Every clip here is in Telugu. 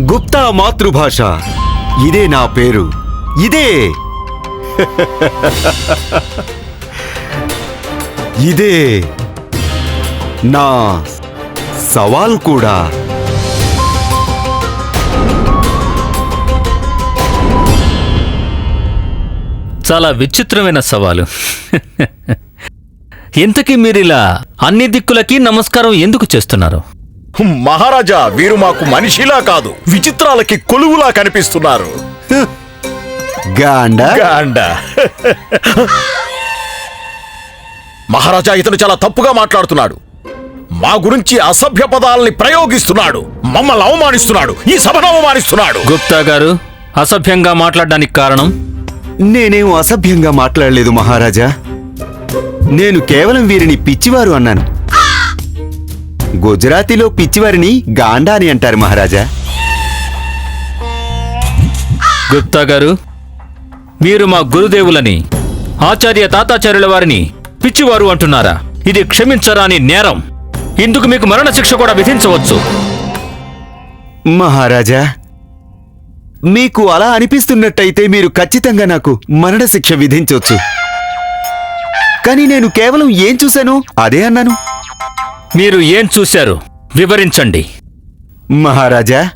గుప్తా మాతృభాష. ఇదే నా పేరు. ఇదే. ఇదే నా సవాల్ కూడా. చాలా విచిత్రమైన సవాలు. ఇంతకీ మీరిలా అన్ని దిక్కులకి నమస్కారం ఎందుకు చేస్తున్నారు? మహారాజా వీరు మాకు మనిషిలా కాదు విచిత్రాలకి కొలువులా కనిపిస్తున్నారు. గాండా? గాండ. మహారాజా ఇతను చాలా తప్పుగా మాట్లాడుతున్నాడు. మా గురించి అసభ్య పదాలని ప్రయోగిస్తున్నాడు. మమ్మల్ని అవమానిస్తున్నాడు. ఈ సభను అవమానిస్తున్నాడు. గుప్తా గారు అసభ్యంగా మాట్లాడడానికి కారణం? నేనేం అసభ్యంగా మాట్లాడలేదు మహారాజా. నేను కేవలం వీరిని పిచ్చివారు అన్నాను. గుజరాతీలో పిచ్చివారిని గాండా అని అంటారు మహారాజా. గుప్తా గారు మీరు మా గురుదేవులని ఆచార్య తాతాచార్యుల వారిని పిచ్చివారు అంటున్నారా? ఇది క్షమించరాని నేరం. ఇందుకు మీకు మరణశిక్ష కూడా విధించవచ్చు. మహారాజా మీకు అలా అనిపిస్తున్నట్టయితే మీరు ఖచ్చితంగా నాకు మరణశిక్ష విధించొచ్చు. కానీ నేను కేవలం ఏం చూశాను అదే అన్నాను. మీరు ఏం చూశారు? వివరించండి. మహారాజా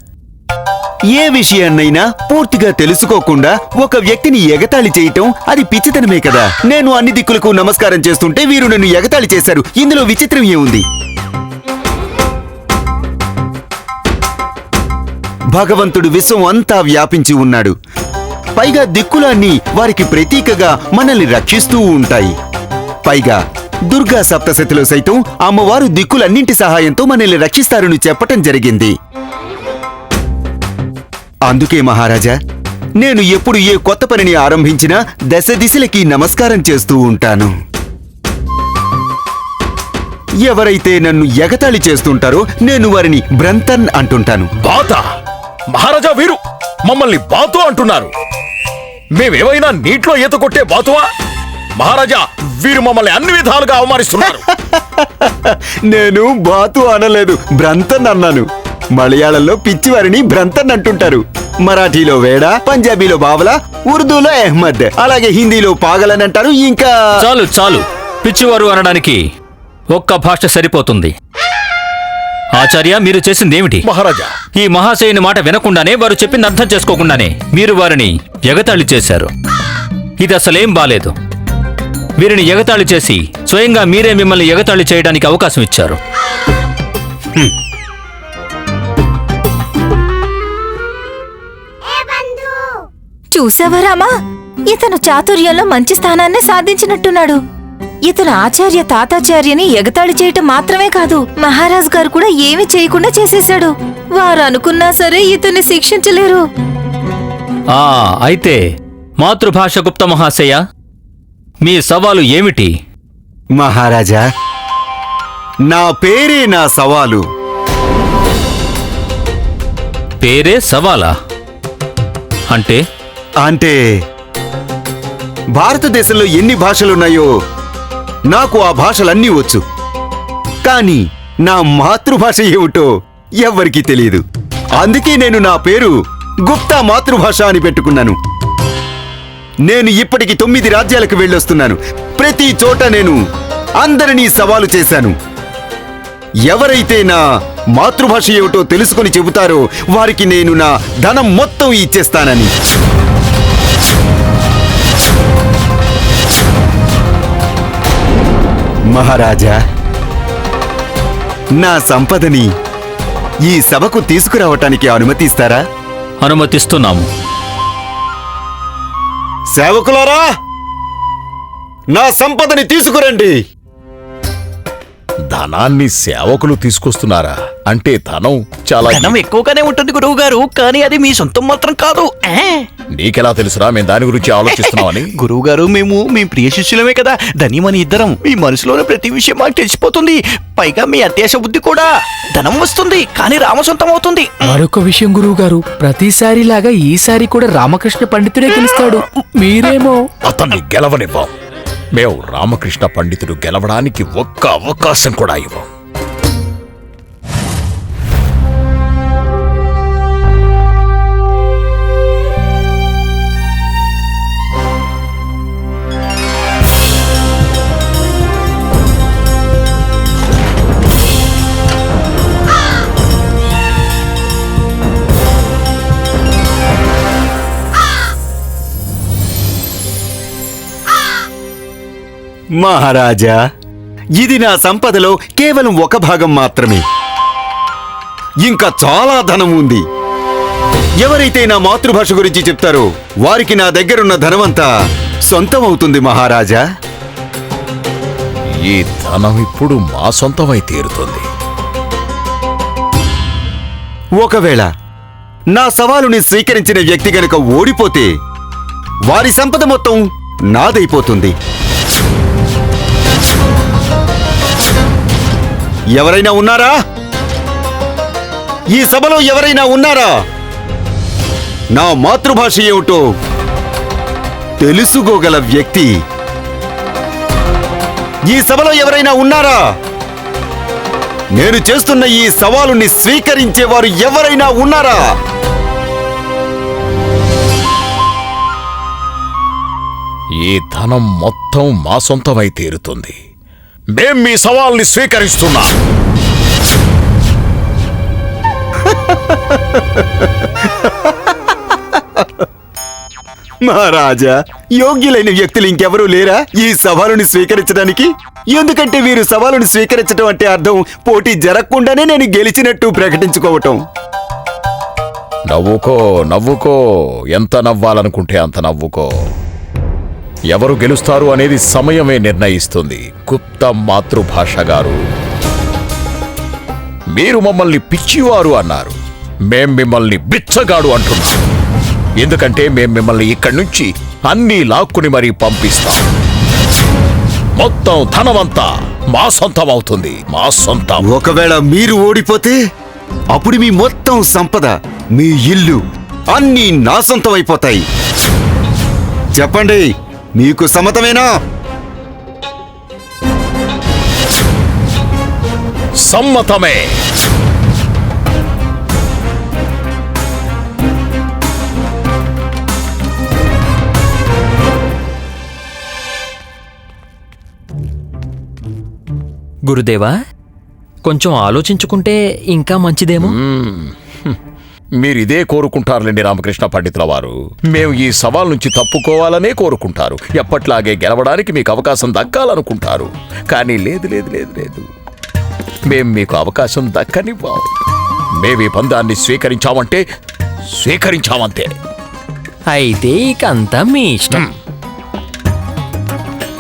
ఏ విషయాన్నైనా పూర్తిగా తెలుసుకోకుండా ఒక వ్యక్తిని ఎగతాళి చేయటం అది పిచ్చితనమే కదా. నేను అన్ని దిక్కులకు నమస్కారం చేస్తుంటే వీరు నన్ను ఎగతాళి చేశారు. ఇందులో విచిత్రం ఏముంది? భగవంతుడు విశ్వం అంతా వ్యాపించి ఉన్నాడు. పైగా దిక్కులన్నీ వారికి ప్రతీకగా మనల్ని రక్షిస్తూ ఉంటాయి. పైగా దుర్గా సప్తశతిలో సైతం అమ్మవారు దిక్కులన్నింటి సహాయంతో మనల్ని రక్షిస్తారని చెప్పటం జరిగింది. అందుకే మహారాజా నేను ఎప్పుడు ఏ కొత్త పనిని ఆరంభించినా దశ దిశలకి నమస్కారం చేస్తూ ఉంటాను. ఎవరైతే నన్ను ఎగతాళి చేస్తుంటారో నేను వారిని బ్రంతన్ అంటుంటాను. బాత! మహారాజా వీరు మమ్మల్ని బాతు అంటున్నారు. మేమేమైనా నీటిలో ఈత కొట్టే బాతువా? మహారాజా వీరు మమ్మల్ని అన్ని విధాలుగా అవమానిస్తున్నారు. నేను బాతు అనలేదు బ్రంతన్ అన్నాను. మలయాళంలో పిచ్చివారిని బ్రంతన్ అంటుంటారు. మరాఠీలో వేడ పంజాబీలో బావలా ఉర్దూలో అహ్మద్ అలాగే హిందీలో పాగలని అంటారు ఇంకా. చాలు చాలు. పిచ్చివారు అనడానికి ఒక్క భాష సరిపోతుంది. ఆచార్య మీరు చేసిందేమిటి? మహారాజా. ఈ మహాశయుని మాట వినకుండానే వారు చెప్పింది అర్థం చేసుకోకుండానే మీరు వారిని ఎగతాళి చేశారు. ఇది అసలేం బాలేదు. వీరిని ఎగతాళి చేసి స్వయంగా మీరే మిమ్మల్ని ఎగతాళి చేయడానికి అవకాశం ఇచ్చారు. చూసావా రామా? ఇతను చాతుర్యంలో మంచి స్థానాన్ని సాధించినట్టున్నాడు. ఇతను ఆచార్య తాతాచార్యని ఎగతాళి చేయటం మాత్రమే కాదు మహారాజ్ గారు కూడా ఏమీ చేయకుండా చేసేశాడు. వారు అనుకున్నా సరే ఇతన్ని శిక్షించలేరు. ఆ అయితే మాతృభాష గుప్త మహాశయ మీ సవాలు ఏమిటి? మహారాజా నా పేరే నా సవాలు. పేరే సవాలా? అంటే? అంటే భారతదేశంలో ఎన్ని భాషలున్నాయో నాకు ఆ భాషలన్నీ వచ్చు. కానీ నా మాతృభాష ఏమిటో ఎవ్వరికీ తెలియదు అందుకే నేను నా పేరు గుప్తా మాతృభాష అని పెట్టుకున్నాను. నేను ఇప్పటికి తొమ్మిది రాజ్యాలకు వెళ్ళొస్తున్నాను. ప్రతి చోట నేను అందరినీ సవాలు చేశాను. ఎవరైతే నా మాతృభాష ఏమిటో తెలుసుకొని చెబుతారో వారికి నేను నా ధనం మొత్తం ఇచ్చేస్తానని. మహారాజా నా సంపదని ఈ సభకు తీసుకురావటానికి అనుమతిస్తారా? అనుమతిస్తున్నాము. సేవకులారా నా సంపదని తీసుకురండి. ధనాన్ని సేవకులు తీసుకొస్తున్నారా? అంటే ధనం చాలా ధనం ఎక్కువగానే ఉంటుంది గురువు గారు కానీ అది మీ సొంతం మాత్రం కాదు. ఏ? నీకెలా తెలుసురా? మేము దాని గురించి ఆలోచిస్తున్నామని. గురువు గారు మేము మీ ప్రియ శిష్యులమే కదా. ధనిమని ఇద్దరం. మీ మనసులోని ప్రతి విషయం మాకు తెలిసిపోతుంది. పైగా మీ అత్యాశ బుద్ధి కూడా. ధనం వస్తుంది కానీ రామ సొంతం అవుతుంది. మరొక విషయం గురువు గారు ప్రతిసారిలాగా ఈసారి కూడా రామకృష్ణ పండితుడే గెలుస్తాడు. మీరేమో అతన్ని గెలవనివ్వం. మేము రామకృష్ణ పండితుడు గెలవడానికి ఒక్క అవకాశం కూడా ఇవ్వం మహారాజా ఇది నా సంపదలో కేవలం ఒక భాగం మాత్రమే. ఇంకా చాలా ధనం ఉంది. ఎవరైతే నా మాతృభాష గురించి చెప్తారో వారికి నా దగ్గరున్న ధనమంతా సొంతం అవుతుంది మహారాజా. ఈ ధనం ఇప్పుడు మా సొంతమై తీరుతుంది. ఒకవేళ నా సవాలుని స్వీకరించిన వ్యక్తి గనుక ఓడిపోతే వారి సంపద మొత్తం నాదైపోతుంది. ఎవరైనా ఉన్నారా? ఈ సభలో ఎవరైనా ఉన్నారా? నా మాతృభాష ఏమిటో తెలుసుకోగల వ్యక్తి. ఈ సభలో ఎవరైనా ఉన్నారా? నేను చేస్తున్న ఈ సవాలుని స్వీకరించేవారు ఎవరైనా ఉన్నారా? ఈ ధనం మొత్తం మా సొంతమై తీరుతుంది. మేం మీ సవాల్ని స్వీకరిస్తున్నాం. మహారాజా యోగ్యులైన వ్యక్తులు ఇంకెవరూ లేరా ఈ సవాలుని స్వీకరించడానికి? ఎందుకంటే వీరు సవాలుని స్వీకరించడం అంటే అర్థం పోటీ జరగకుండానే నేను గెలిచినట్టు ప్రకటించుకోవటం. నవ్వుకో నవ్వుకో. ఎంత నవ్వాలనుకుంటే అంత నవ్వుకో. ఎవరు గెలుస్తారు అనేది సమయమే నిర్ణయిస్తుంది. గుప్త మాతృభాష గారు. మీరు మమ్మల్ని పిచ్చివారు అన్నారు. మేం మిమ్మల్ని బిచ్చగాడు అంటున్నాం. ఎందుకంటే మేం మిమ్మల్ని ఇక్కడి నుంచి అన్నీ లాక్కుని మరీ పంపిస్తాం. మొత్తం ధనమంతా మా సొంతం అవుతుంది. మా సొంతం. ఒకవేళ మీరు ఓడిపోతే అప్పుడు మీ మొత్తం సంపద మీ ఇల్లు అన్నీ నా సొంతం అయిపోతాయి చెప్పండి. మీకు సమ్మతమేనా? సమ్మతమే. గురుదేవా కొంచెం ఆలోచించుకుంటే ఇంకా మంచిదేమో? మీరిదే కోరుకుంటారులేండి రామకృష్ణ పండితుల వారు. మేము ఈ సవాల్ నుంచి తప్పుకోవాలనే కోరుకుంటారు. ఎప్పట్లాగే గెలవడానికి మీకు అవకాశం దక్కాలనుకుంటారు. కానీ లేదు లేదు లేదు లేదు. మేం మీకు అవకాశం దక్కనివ్వం. మేము ఈ పందాన్ని స్వీకరించామంటే స్వీకరించామంతే. అయితే ఇక అంతా మీ ఇష్టం.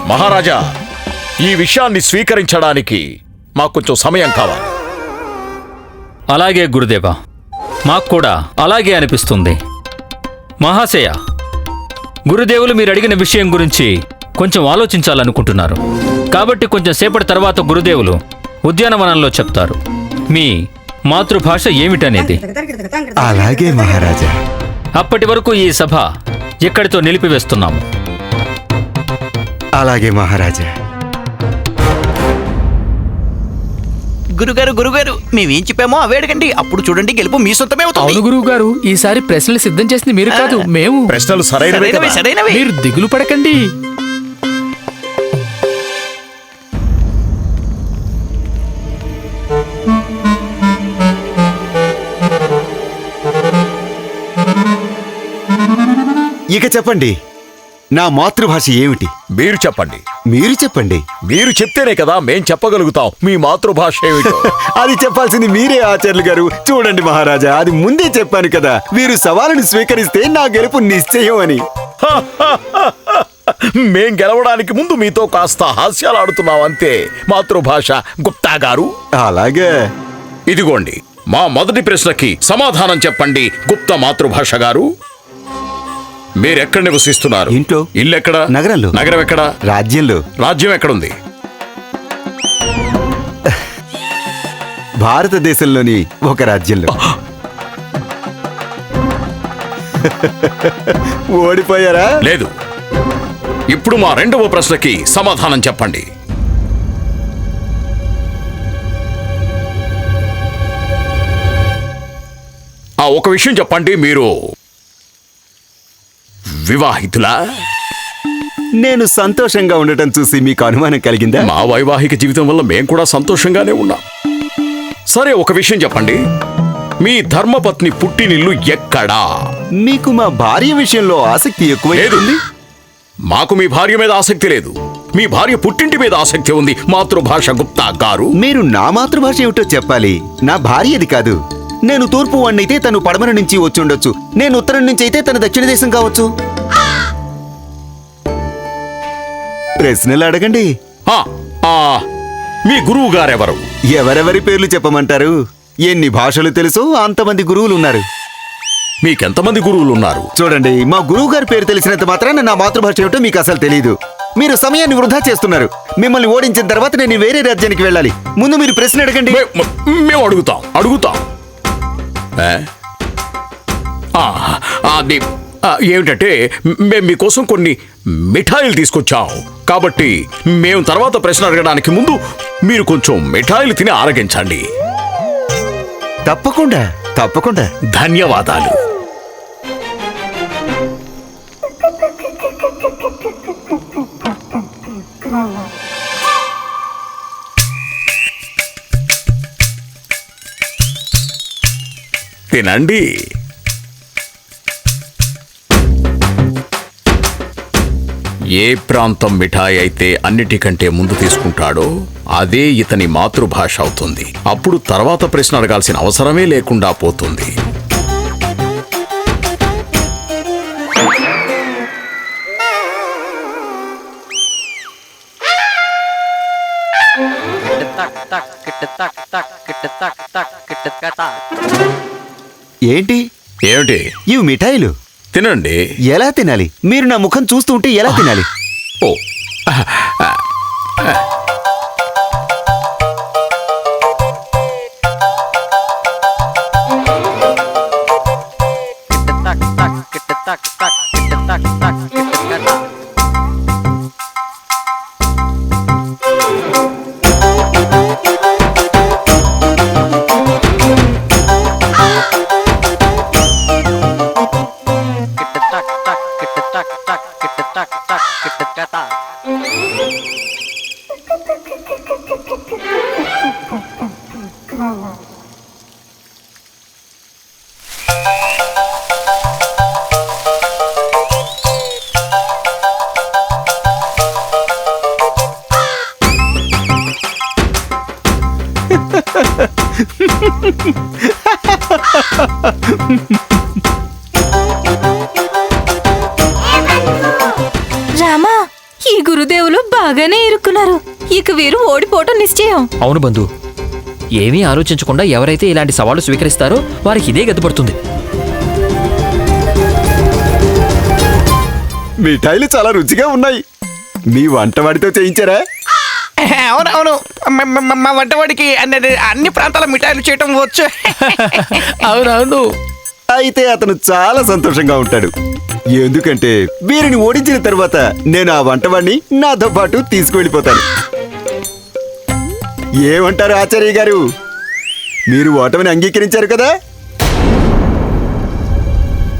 మహారాజా ఈ విషయాన్ని స్వీకరించడానికి మాకు కొంచెం సమయం కావాలి. అలాగే గురుదేవా. మాకు కూడా అలాగే అనిపిస్తుంది. మహాశయ గురుదేవులు మీరు అడిగిన విషయం గురించి కొంచెం ఆలోచించాలనుకుంటున్నారు. కాబట్టి కొంచెం సేపటి తర్వాత గురుదేవులు ఉద్యానవనంలో చెప్తారు. మీ మాతృభాష ఏమిటనేది? అలాగే మహారాజా. అప్పటి వరకు ఈ సభ ఇక్కడితో నిలిపివేస్తున్నాము? అలాగే మహారాజా. గురుగారు గురుగారు మేమేం చెప్పామో అవే అడగండి. అప్పుడు చూడండి గెలుపు మీ సొంతమే అవుతుంది. అవును గురువు గారు ఈసారి ప్రశ్నలు సిద్ధం చేసింది మీరు కాదు మేము. ప్రశ్నలు సరైనవే సరైనవే కదా? సరైనవే. మీరు దిగులు పడకండి. ఇక చెప్పండి. నా మాతృభాష ఏమిటి? మీరు చెప్పండి. మీరు చెప్పండి. మీరు చెప్తేనే కదా మేం చెప్పగలుగుతాం. మీ మాతృభాష ఏమిటో? అది చెప్పాల్సింది మీరే ఆచార్యులు గారు. చూడండి మహారాజా అది ముందే చెప్పాను కదా. వీరు సవాలుని స్వీకరిస్తే నా గెలుపు నిశ్చయం అని. మేం గెలవడానికి ముందు మీతో కాస్త హాస్యాలు ఆడుతున్నాం అంతే మాతృభాష. గుప్తా గారు? అలాగే. ఇదిగోండి మా మొదటి ప్రశ్నకి సమాధానం చెప్పండి గుప్త మాతృభాష గారు. మీరెక్కడ నివసిస్తున్నారు? ఇంట్లో. ఇల్లు ఎక్కడ నగరంలో. నగరం ఎక్కడ రాజ్యంలో. రాజ్యం ఎక్కడుంది? భారతదేశంలోని ఒక రాజ్యంలో. ఓడిపోయారా? లేదు. ఇప్పుడు మా రెండవ ప్రశ్నకి సమాధానం చెప్పండి. ఆ ఒక విషయం చెప్పండి మీరు. వివాహితులా? నేను సంతోషంగా ఉండటం చూసి మీకు అనుమానం కలిగిందా? మా వైవాహిక జీవితం వల్ల మేం కూడా సంతోషంగానే ఉన్నాం. సరే ఒక విషయం చెప్పండి. మీ ధర్మపత్ని పుట్టినిల్లు ఎక్కడా? మీకు మా భార్య విషయంలో ఆసక్తి లేదు. ఎక్కువైంది మాకు మీ భార్య మీద ఆసక్తి లేదు. మీ భార్య పుట్టింటి మీద ఆసక్తి ఉంది. మాతృభాష గుప్తా గారు. మీరు నా మాతృభాష ఏమిటో చెప్పాలి. నా భార్యది కాదు. నేను తూర్పు వాణ్ణైతే తను పడమర నుంచి వచ్చి ఉండొచ్చు. నేను ఉత్తరం నుంచి అయితే తను దక్షిణ దేశం కావచ్చు. ప్రశ్నలు అడగండి. ఆ, ఆ, మీ గురువు గారెవరు? ఎవరెవరి పేర్లు చెప్పమంటారు? ఎన్ని భాషలు తెలుసో? అంతమంది గురువులు ఉన్నారు మీకెంతమంది గురువులు ఉన్నారు చూడండి మా గురువు గారి పేరు తెలిసినంత మాత్రాన నా మాతృభాష ఏమిటో మీకు అసలు తెలియదు మీరు సమయాన్ని వృధా చేస్తున్నారు. మిమ్మల్ని ఓడించిన తర్వాత నేను వేరే రాజ్యానికి వెళ్ళాలి. ముందు మీరు ప్రశ్న అడగండి. మే- మ- మేము అడుగుతాం అడుగుతాం. ఏ? ఆ, అది ఆ, ఏమిటంటే మేము మీకోసం కొన్ని మిఠాయిలు తీసుకొచ్చాం కాబట్టి మేము తర్వాత ప్రశ్న అడగడానికి ముందు మీరు కొంచెం మిఠాయిలు తిని ఆరగించండి. తప్పకుండా తప్పకుండా. ధన్యవాదాలు. తినండి. ఏ ప్రాంతం మిఠాయి అయితే అన్నిటికంటే ముందు తీసుకుంటాడో అదే ఇతని మాతృభాష అవుతుంది. అప్పుడు తర్వాత ప్రశ్న అడగాల్సిన అవసరమే లేకుండా పోతుంది. ఏంటి? ఏమిటి? ఇవి మిఠాయిలు. తినండి. ఎలా తినాలి? మీరు నా ముఖం చూస్తూ ఉంటే ఎలా తినాలి? ఓ. బాగానే ఇరుక్కున్నారు. ఇక వీరు ఓడిపోవటం నిశ్చయం. అవును బంధు. ఏమీ ఆలోచించకుండా ఎవరైతే ఇలాంటి సవాళ్ళు స్వీకరిస్తారో వారికి ఇదే గతిపడుతుంది. మిఠాయిలు చాలా రుచిగా ఉన్నాయి. మీ వంటవాడితో చేయించారా? అవునవును. మ- వంటవాడికి అన్ని అన్ని ప్రాంతాల మిఠాయిలు చేయటం వచ్చు. అవునవును. అయితే అతను చాలా సంతోషంగా ఉంటాడు. ఎందుకంటే వీరిని ఓడించిన తర్వాత నేను ఆ వంటవాడిని నాతో పాటు తీసుకువెళ్ళిపోతాను. ఏమంటారు ఆచార్య గారు? మీరు ఓటమిని అంగీకరించారు కదా?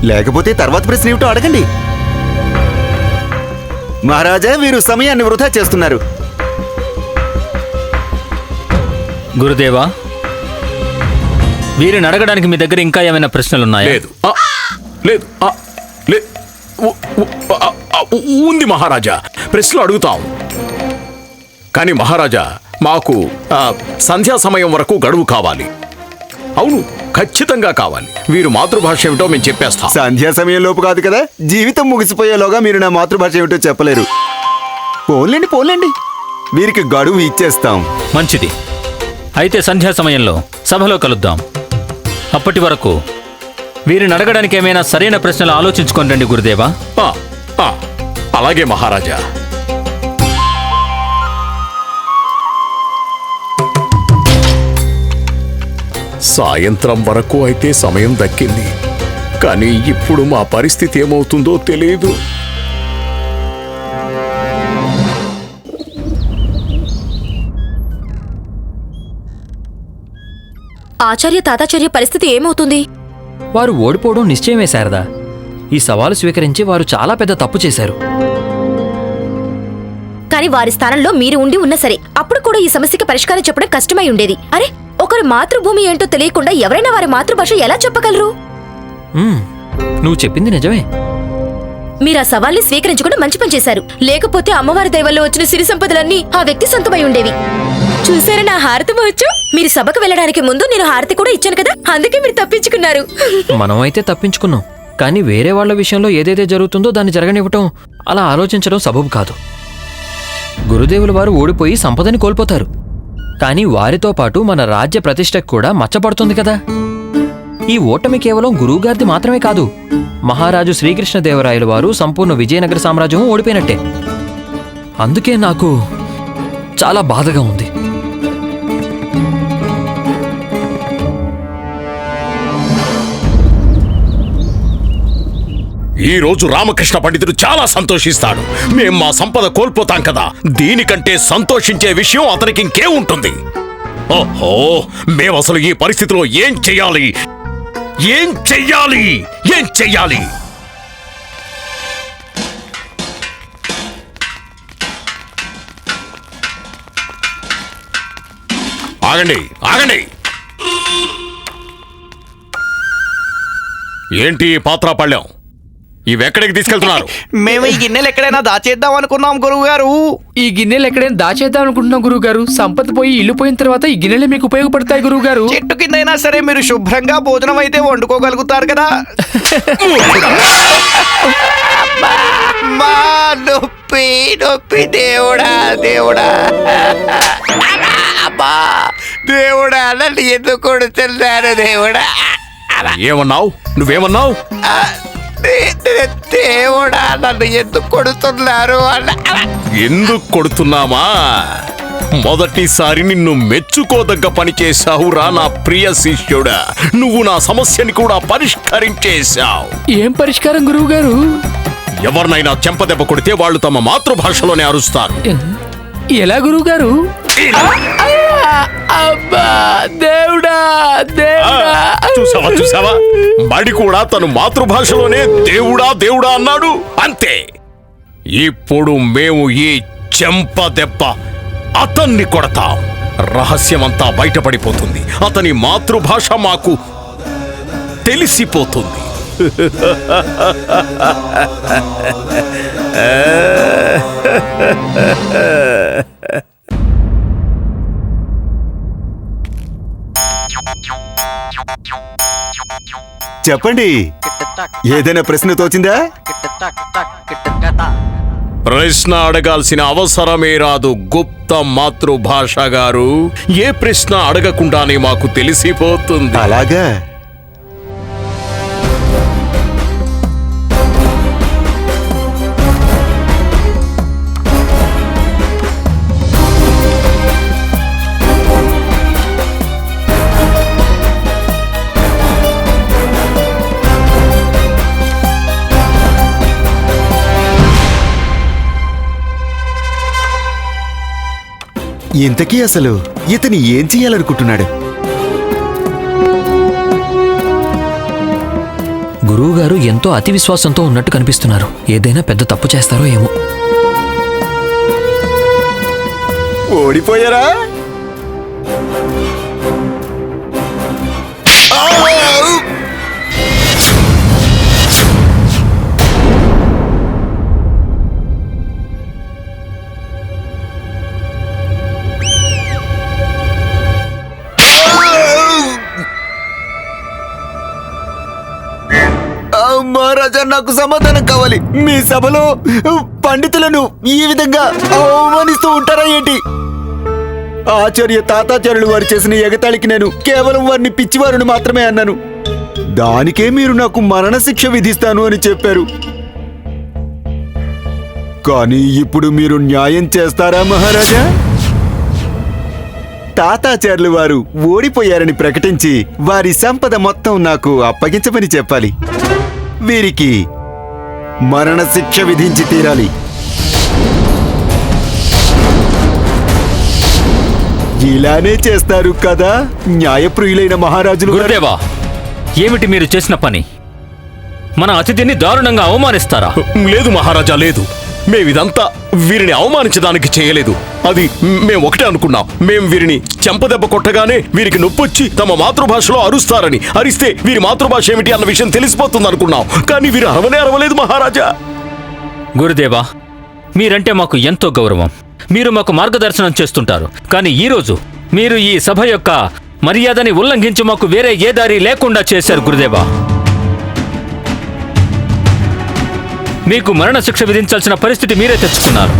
లేకపోతే తర్వాత ప్రశ్న ఏమిటో అడగండి. మహారాజా వీరు సమయాన్ని వృధా చేస్తున్నారు. గురుదేవా వీరిని అడగడానికి మీ దగ్గర ఇంకా ఏమైనా ప్రశ్నలున్నాయా? లేదు. ఆ, లేదు. ఆ, లే ఉ- ఉ- ఆ, ఆ, ఉ- ఉంది మహారాజా. ప్రశ్నలు అడుగుతాం. కానీ మహారాజా మాకు ఆ, సంధ్యా సమయం వరకు గడువు కావాలి. అవును ఖచ్చితంగా కావాలి. వీరు మాతృభాష ఏమిటో మేము చెప్పేస్తాం. సంధ్యా సమయం లోపు కాదు కదా? జీవితం ముగిసిపోయేలోగా మీరు నా మాతృభాష ఏమిటో చెప్పలేరు. పోన్లేండి పోన్లేండి. వీరికి గడువు ఇచ్చేస్తాం. మంచిది. అయితే సంధ్యా సమయంలో సభలో కలుద్దాం. అప్పటి వరకు వీరిని అడగడానికి ఏమైనా సరైన ప్రశ్నలు ఆలోచించుకొని రండి గురుదేవా. ఆ, ఆ, అలాగే మహారాజా. సాయంత్రం వరకు అయితే సమయం దక్కింది. కానీ ఇప్పుడు మా పరిస్థితి ఏమవుతుందో తెలియదు ఆచార్య తాతాచార్య పరిస్థితి ఏమవుతుంది? వారు ఓడిపోవడం నిశ్చయమే శారదా. ఈ సవాలు స్వీకరించి వారు చాలా పెద్ద తప్పు చేశారు. కానీ వారి స్థానంలో మీరు ఉండి ఉన్న సరే అప్పుడు కూడా ఈ సమస్యకి పరిష్కారం చెప్పడం కష్టమై ఉండేది. అరే ఒకరి మాతృభూమి ఏంటో తెలియకుండా ఎవరైనా వారి మాతృభాష ఎలా చెప్పగలరు? నువ్వు చెప్పింది నిజమే. మీరు ఆ సవాల్ని స్వీకరించకుండా మంచి పని చేశారు. లేకపోతే అమ్మవారి దైవల్లో వచ్చిన సిరి సంపదలన్నీ ఆ వ్యక్తి సొంతమై ఉండేవి. చూసారా నా హారతి వచ్చు మీరు సభకు వెళ్ళడానికి ముందు నేను హారతి కూడా ఇచ్చాను కదా అందుకే మీరు తప్పించుకున్నారు. మనమైతే తప్పించుకున్నాం కానీ వేరే వాళ్ళ విషయంలో ఏదైతే జరుగుతుందో దాన్ని జరగనివ్వటం అలా ఆలోచించడం సబబు కాదు. గురుదేవుల వారు ఓడిపోయి సంపదని కోల్పోతారు. కానీ వారితో పాటు మన రాజ్య ప్రతిష్టకు కూడా మచ్చపడుతుంది కదా. ఈ ఓటమి కేవలం గురువుగారిది మాత్రమే కాదు మహారాజు శ్రీకృష్ణదేవరాయల వారు సంపూర్ణ విజయనగర సామ్రాజ్యం ఓడిపోయినట్టే. అందుకే నాకు చాలా బాధగా ఉంది. ఈ రోజు రామకృష్ణ పండితుడు చాలా సంతోషిస్తాడు. మేం మా సంపద కోల్పోతాం కదా. దీనికంటే సంతోషించే విషయం అతనికి ఇంకే ఉంటుంది ఓహో మేమసలు ఈ పరిస్థితిలో ఏం చెయ్యాలి? ఏం చెయ్యాలి? ఏం చెయ్యాలి? ఆగండి ఆగండి. ఏంటి పాత్ర పళ్ళెం ఇవెక్కడికి తీసుకెళ్తున్నారు. మేము ఈ గిన్నెలు ఎక్కడైనా దాచేద్దాం అనుకున్నాం గురువు గారు ఈ గిన్నెలు ఎక్కడైనా దాచేద్దాం అనుకుంటున్నాం గురువు గారు సంపద పోయి ఇల్లు పోయిన తర్వాత ఈ గిన్నెలు మీకు ఉపయోగపడతాయి గురువు గారు చెట్టు కిందైనా సరే మీరు శుభ్రంగా భోజనం అయితే వండుకోగలుగుతారు కదా. మా నొప్పి నొప్పి దేవుడా దేవుడా. అబ్బా దేవుడా నన్ను ఎందుకు కొడుతున్నారు దేవుడా. ఏమన్నావు? నువ్వేమన్నావు? దేవుడా నన్ను ఎందుకు కొడుతున్నారు అన్న ఎందుకు కొడుతున్నామా మొదటిసారి నిన్ను మెచ్చుకోదగ్గ పని చేశావురా నా ప్రియ శిష్యుడా. నువ్వు నా సమస్యని కూడా పరిష్కరించేశావు. ఏం పరిష్కారం గురువు గారు ఎవరినైనా చెంపదెబ్బ కొడితే వాళ్ళు తమ మాతృభాషలోనే అరుస్తారు. ఎలా గురువు గారు అబ్బా దేవుడా దేవుడా. చూసావా చూసావా? బడి కూడా తను మాతృభాషలోనే దేవుడా దేవుడా అన్నాడు. అంతే. ఇప్పుడు మేము ఈ చెంప దెబ్బ అతన్ని కొడతాం. రహస్యమంతా బయటపడిపోతుంది. అతని మాతృభాష మాకు తెలిసిపోతుంది. చెప్పండి. ఏదైనా ప్రశ్న తోచిందా? ప్రశ్న అడగాల్సిన అవసరమే రాదు గుప్త మాతృభాష గారు. ఏ ప్రశ్న అడగకుండానే మాకు తెలిసిపోతుంది. అలాగా? ఇంతకీ అసలు ఇతని ఏం చేయాలనుకుంటున్నాడు? గురువు గారు ఎంతో అతి విశ్వాసంతో ఉన్నట్టు కనిపిస్తున్నారు. ఏదైనా పెద్ద తప్పు చేస్తారో ఏమో. ఓడిపోయారా? మహారాజా నాకు సమాధానం కావాలి. మీ సభలో పండితులను ఈ విధంగా అవమానిస్తూ ఉంటారా ఏంటి? ఆచార్య తాతాచార్యులు వారు చేసిన ఎగతాళికి నేను కేవలం వారిని పిచ్చివారుని మాత్రమే అన్నాను. దానికే మీరు నాకు మరణశిక్ష విధిస్తాను అని చెప్పారు. కానీ ఇప్పుడు మీరు న్యాయం చేస్తారా మహారాజా? తాతాచార్యులు వారు ఓడిపోయారని ప్రకటించి వారి సంపద మొత్తం నాకు అప్పగించమని చెప్పాలి. వీరికి మరణశిక్ష విధించి తీరాలి. ఇలానే చేస్తారు కదా న్యాయప్రియులైన మహారాజులు గారు. గురుదేవా ఏమిటి మీరు చేసిన పని? మన అతిథిని దారుణంగా అవమానిస్తారా? లేదు మహారాజా లేదు. మేమిదంతా వీరిని అవమానించడానికి చేయలేదు. అది మేము ఒకటే అనుకున్నాం. మేము వీరిని చెంపదెబ్బ కొట్టగానే వీరికి నొప్పొచ్చి తమ మాతృభాషలో అరుస్తారని అరిస్తే వీరి మాతృభాష ఏమిటి అన్న విషయం తెలిసిపోతుంది అనుకున్నాం కానీ వీరు అరవనే అరవలేదు మహారాజా. గురుదేవా మీరంటే మాకు ఎంతో గౌరవం. మీరు మాకు మార్గదర్శనం చేస్తుంటారు. కానీ ఈరోజు మీరు ఈ సభ యొక్క మర్యాదని ఉల్లంఘించి మాకు వేరే ఏ దారి లేకుండా చేశారు గురుదేవా. మీకు మరణశిక్ష విధించాల్సిన పరిస్థితి మీరే తెచ్చుకున్నారు.